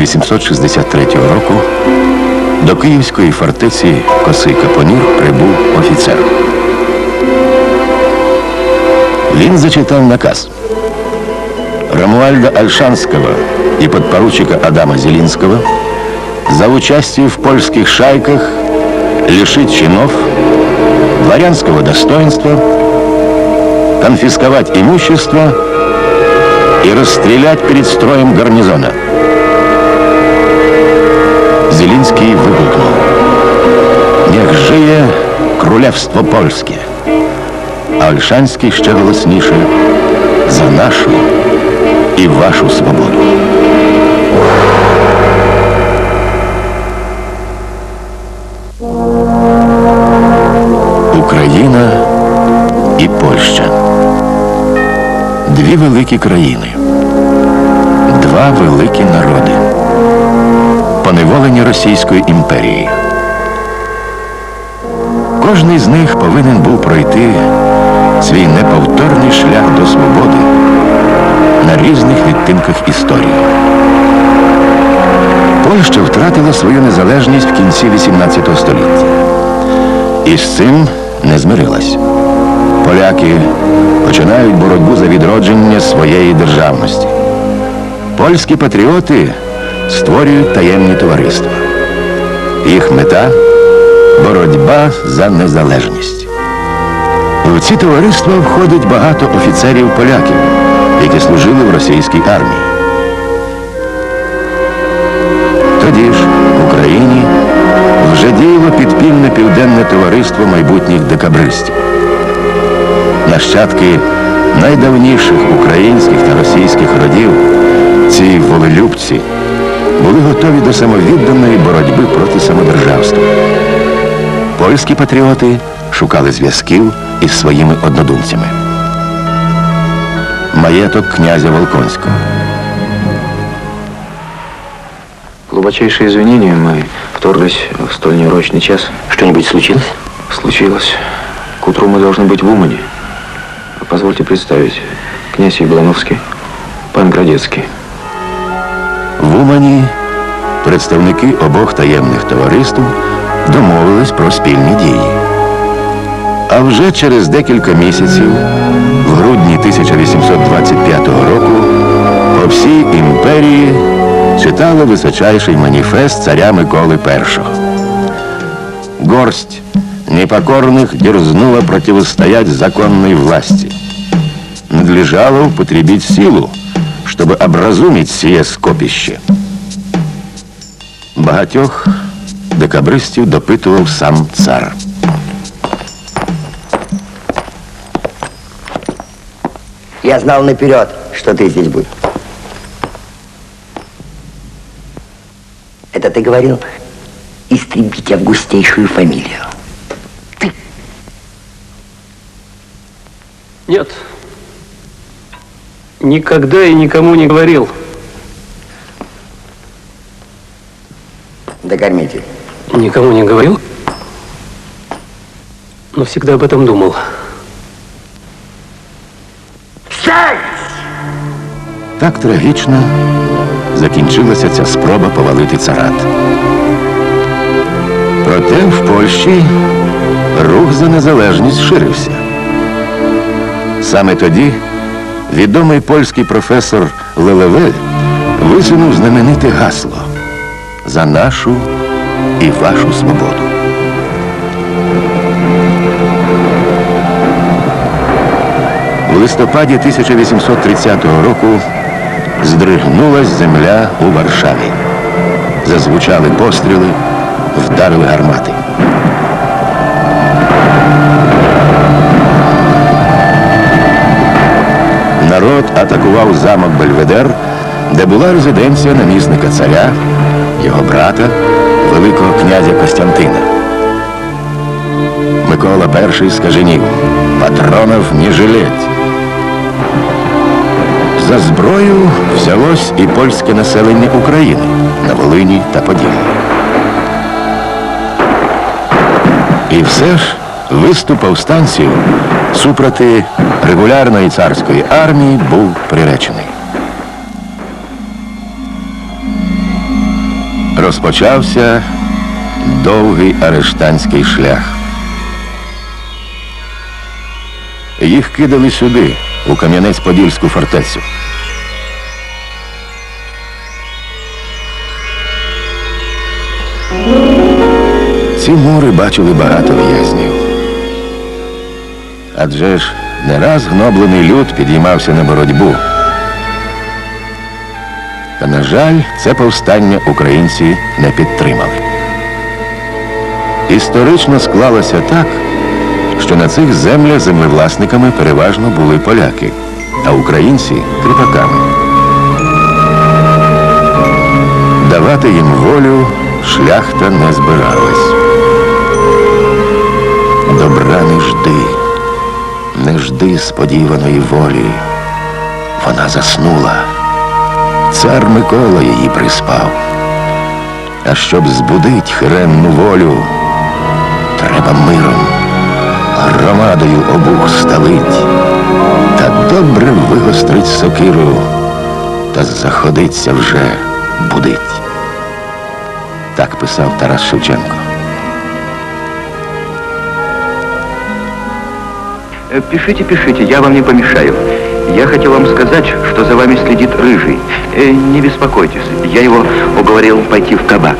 1863 року до київської фортеці Косий Капонір прибув офіцер. Він зачитав наказ. Рамуальда Альшанского и подпоручика Адама Зелинского за участие в польских шайках лишить чинов, дворянского достоинства, конфисковать имущество и расстрелять перед строем гарнизона. Зелинский выкрикнул. Niech żyje Królestwo Polskie. А Ольшанський ще голосніше за нашу і вашу свободу. Україна і Польща. Дві великі країни. Два великі народи. Поневолені Російської імперії. Кожний з них повинен був пройти свій неповторний шлях до свободи на різних відтинках історії. Польща втратила свою незалежність в кінці XVIII століття. І з цим не змирилась. Поляки починають боротьбу за відродження своєї державності. Польські патріоти створюють таємні товариства. Їх мета боротьба за незалежність. У ці товариства входить багато офіцерів поляків, які служили в російській армії. Тоді ж в Україні вже діяло підпільне південне товариство майбутніх декабристів. Нащадки найдавніших українських та російських родів, ці волелюбці, були готові до самовідданої боротьби проти самодержавства. Польські патріоти шукали зв'язків із своїми однодумцями. Маєток князя Волконського. Глубочайшие извинения, мы вторглись в столь неурочный час. Что-нибудь случилось? Случилось. К утру мы должны быть в Умане. Позвольте представить. Князь Яблановский, пан Градецкий. В Умані представники обох таємних товариств домовились про спільні дії. А вже через декілька місяців, в грудні 1825 року, по всій імперії читали височайший маніфест царя Миколи І. Горсть непокорных дерзнула противостоять законной власти. Надлежало употребить силу, чтобы образумить сие скопище. Багатьох декабристів допитував сам цар. Я знал наперед, что ты здесь будешь. Это ты говорил истребить августейшую фамилию. Нет. Никогда и никому не говорил. Докормитель. Никому не говорил, но всегда об этом думал. Так трагічно закінчилася ця спроба повалити царат. Проте в Польщі рух за незалежність ширився. Саме тоді відомий польський професор Лелевель висунув знамените гасло за нашу і вашу свободу. У листопаді 1830 року здригнулась земля у Варшаві. Зазвучали постріли, вдарили гармати. Народ атакував замок Бельведер, де була резиденція намісника царя, його брата, Великого князя Костянтина. Микола І скаженів, патронов не жалеть. За зброю взялось і польське населення України на Волині та Поділі. І все ж виступ повстанців супроти регулярної царської армії був приречений. розпочався довгий арештанський шлях. Їх кидали сюди, у Кам'янець-Подільську фортецю. Ці мури бачили багато в'язнів. Адже ж не раз гноблений люд підіймався на боротьбу. Та, на жаль, це повстання українці не підтримали. Історично склалося так, що на цих землях землевласниками переважно були поляки, а українці кріпаками. Давати їм волю шляхта не збиралась. Добра не жди, не жди сподіваної волі. Вона заснула. Цар Микола її приспав. А щоб збудить хиренну волю, треба миром, громадою обух сталить, та добре вигострить сокиру, та заходиться вже будить. Так писав Тарас Шевченко. Пишите, пишите, я вам не помешаю. Я хотел вам сказать, что за вами следит Рыжий. Э, Не беспокойтесь, я его уговорил пойти в кабак.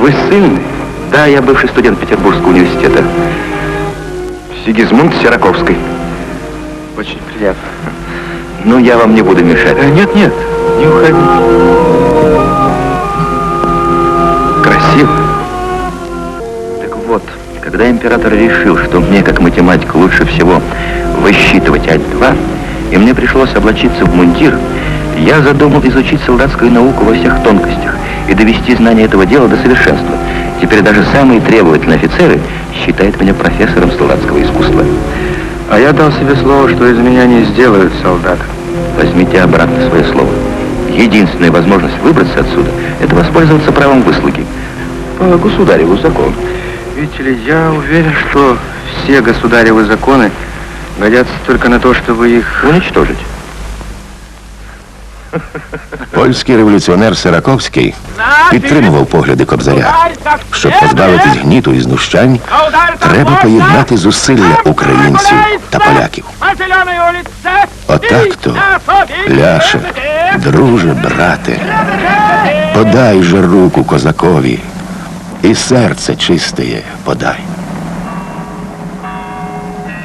Вы сын? Да, я бывший студент Петербургского университета. Сигизмунд Сираковской. Очень приятно. Ну, я вам не буду мешать. Нет, нет, не уходите. Красиво. Так вот, когда император решил, что мне, как математику, лучше всего высчитывать Ать-2, и мне пришлось облачиться в мундир, я задумал изучить солдатскую науку во всех тонкостях и довести знание этого дела до совершенства. Теперь даже самые требовательные офицеры считают меня профессором солдатского искусства. А я дал себе слово, что из меня не сделают солдата. Возьмите обратно свое слово. Единственная возможность выбраться отсюда – это воспользоваться правом выслуги. По государеву закону. Видите ли, я уверен, что все государевы законы годятся только на то, чтобы их... Уничтожить. Польський революціонер Сираковський підтримував погляди Кобзаря. Щоб позбавитись гніту і знущань, треба поєднати зусилля українців та поляків. Отак-то, Ляше, друже, брате, подай же руку козакові, і серце чистеє подай.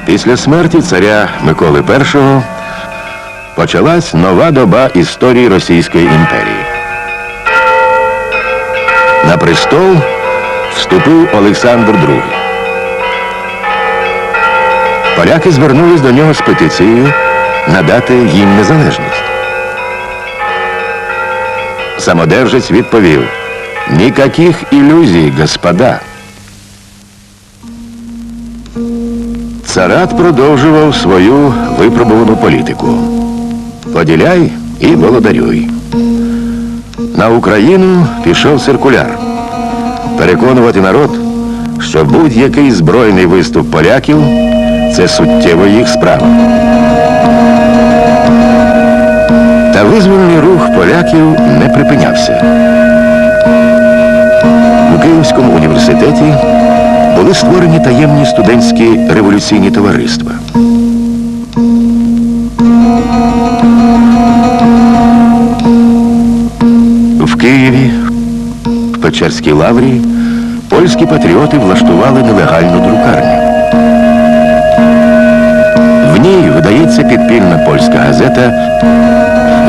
Після смерті царя Миколи І почалась нова доба історії Російської імперії. На престол вступив Олександр II. Поляки звернулись до нього з петицією надати їм незалежність. Самодержець відповів: Нікаких ілюзій, господа. Царат продовжував свою випробувану політику. Поділяй і володарюй. На Україну пішов циркуляр. Переконувати народ, що будь-який збройний виступ поляків це суттєво їх справа. Та визвольний рух поляків не припинявся. Київському університеті були створені таємні студентські революційні товариства. В Києві, в Печерській лаврі, польські патріоти влаштували нелегальну друкарню. В ній видається підпільна польська газета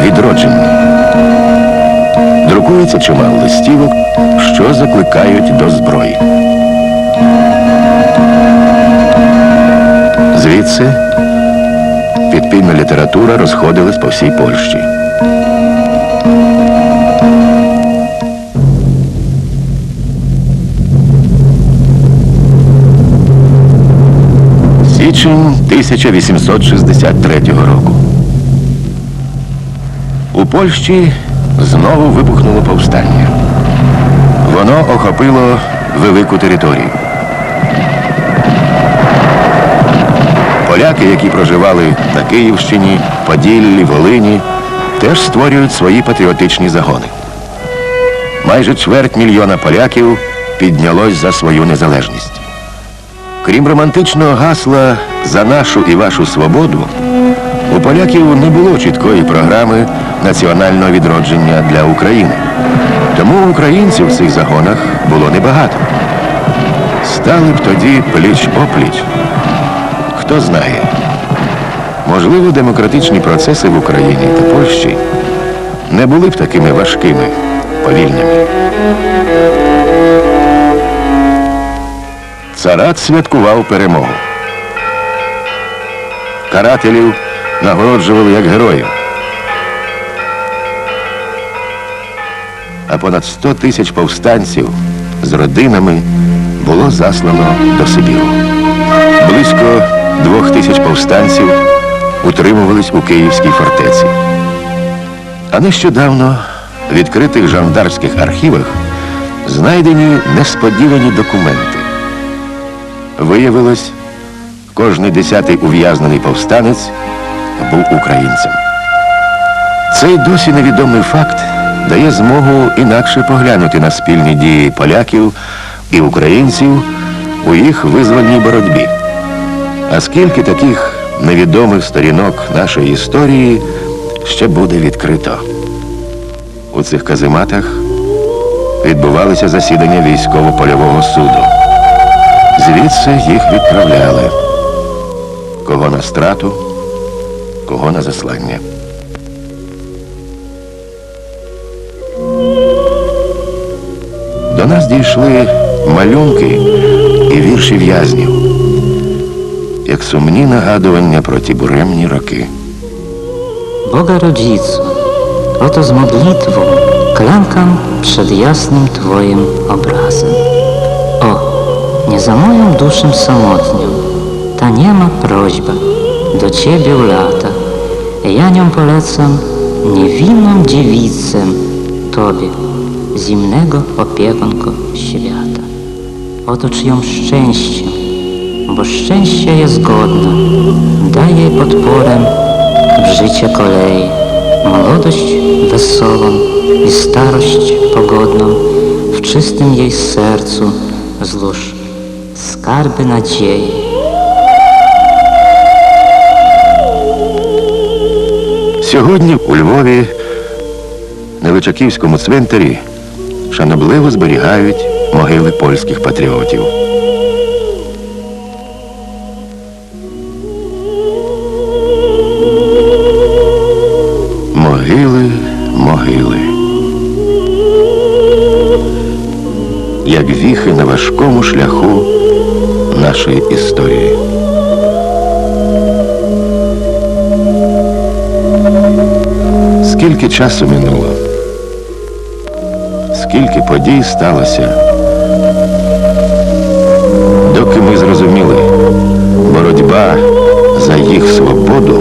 Відродження. Друкується чимало листівок, що закликають до зброї. Звідси підпільна література розходилась по всій Польщі. Січень 1863 року. У Польщі знову вибухнуло повстання. Воно охопило велику територію. Поляки, які проживали на Київщині, Поділлі, Волині, теж створюють свої патріотичні загони. майже чверть мільйона поляків піднялось за свою незалежність. Крім романтичного гасла за нашу і вашу свободу, у поляків не було чіткої програми національного відродження для України. Тому українців в цих загонах було небагато. Стали б тоді пліч опліч. Хто знає, можливо, демократичні процеси в Україні та Польщі не були б такими важкими, повільними. Царат святкував перемогу. Карателів нагороджували як героїв. А понад 100 тисяч повстанців з родинами було заслано до Сибіру. Близько двох тисяч повстанців утримувались у Київській фортеці. А нещодавно в відкритих жандарських архівах знайдені несподівані документи. Виявилось, кожний десятий ув'язнений повстанець був українцем. Цей досі невідомий факт дає змогу інакше поглянути на спільні дії поляків і українців у їх визвольній боротьбі. А скільки таких невідомих сторінок нашої історії ще буде відкрито? У цих казематах відбувалися засідання військово-польового суду. Звідси їх відправляли. Кого на страту, кого на заслання. До нас дійшли малюнки і wierszy в'язнів, як сумні нагадування про ті буремні роки. Boga Rodzicu, oto z modlitwą klękam przed jasnym Twoim obrazem. O, nie za moją duszę samotnią, ta niema prośba do Ciebie u lata. Ja nią polecam niewinną dziewicę Tobie, zimnego opiekunko świata. Otocz ją szczęściem, bo szczęście jest godne. Daj jej podporę w życie kolei, młodość wesołą i starość pogodną, w czystym jej sercu złóż skarby nadziei. Сьогодні у Львові на Личаківському цвинтарі шанобливо зберігають могили польських патріотів. Могили, могили. Як віхи на важкому шляху нашої історії. Скільки часу минуло? Скільки подій сталося? Доки ми зрозуміли, боротьба за їх свободу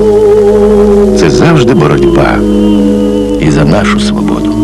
це завжди боротьба і за нашу свободу.